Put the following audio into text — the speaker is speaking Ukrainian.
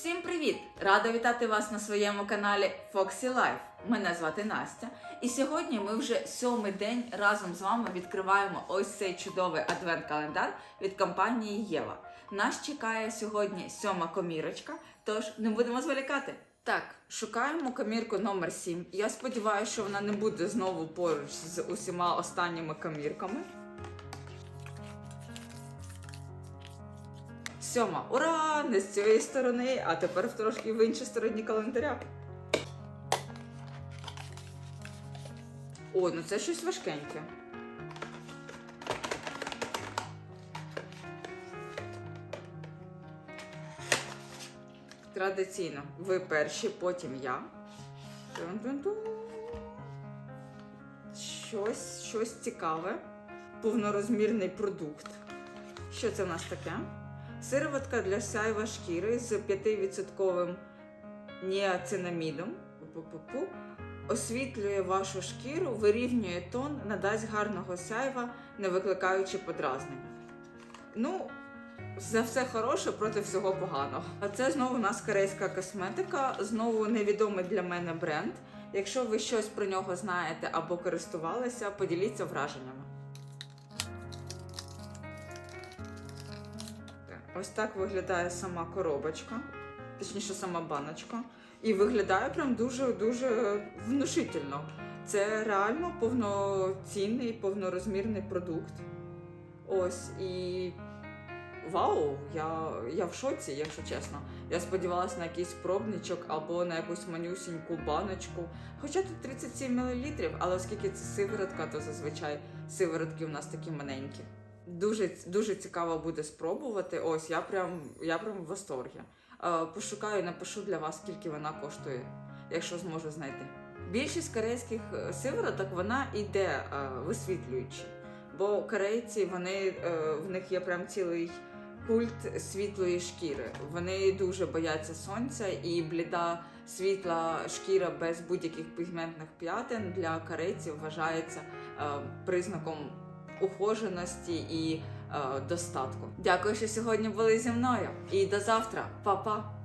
Всім привіт! Рада вітати вас на своєму каналі Foxy Life. Мене звати Настя. І сьогодні ми вже сьомий день разом з вами відкриваємо ось цей чудовий адвент-календар від компанії Єва. Нас чекає сьогодні сьома комірочка, тож не будемо зволікати. Так, шукаємо комірку номер 7. Я сподіваюся, що вона не буде знову поруч з усіма останніми комірками. Сьома. Ура! Не з цієї сторони, а тепер трошки в іншій стороні календаря. О, ну це щось важкеньке. Традиційно. Ви перші, потім я. Щось, щось цікаве. Повнорозмірний продукт. Що це в нас таке? Сироватка для сяйва шкіри з 5% ніацинамідом. Освітлює вашу шкіру, вирівнює тон, надасть гарного сяйва, не викликаючи подразнення. Ну, за все хороше проти всього поганого. А це знову у нас корейська косметика, знову невідомий для мене бренд. Якщо ви щось про нього знаєте або користувалися, поділіться враженнями. Ось так виглядає сама коробочка, точніше, сама баночка. І виглядає прям дуже-дуже внушительно. Це реально повноцінний, повнорозмірний продукт. Ось і. Вау! Я, я в шоці, якщо чесно. Я сподівалася на якийсь пробничок або на якусь манюсіньку баночку. Хоча тут 37 мл, але оскільки це сиворотка, то зазвичай сиворотки у нас такі маленькі. Дуже, дуже цікаво буде спробувати. Ось я прям я прям в восторгі. Е, Пошукаю, напишу для вас, скільки вона коштує, якщо зможу знайти. Більшість корейських е, сивороток вона йде е, висвітлюючи, бо корейці вони в них є прям цілий культ світлої шкіри. Вони дуже бояться сонця і бліда світла шкіра без будь-яких пігментних п'ятин для корейців вважається признаком ухоженості і е, достатку. Дякую, що сьогодні були зі мною. І до завтра, Па-па!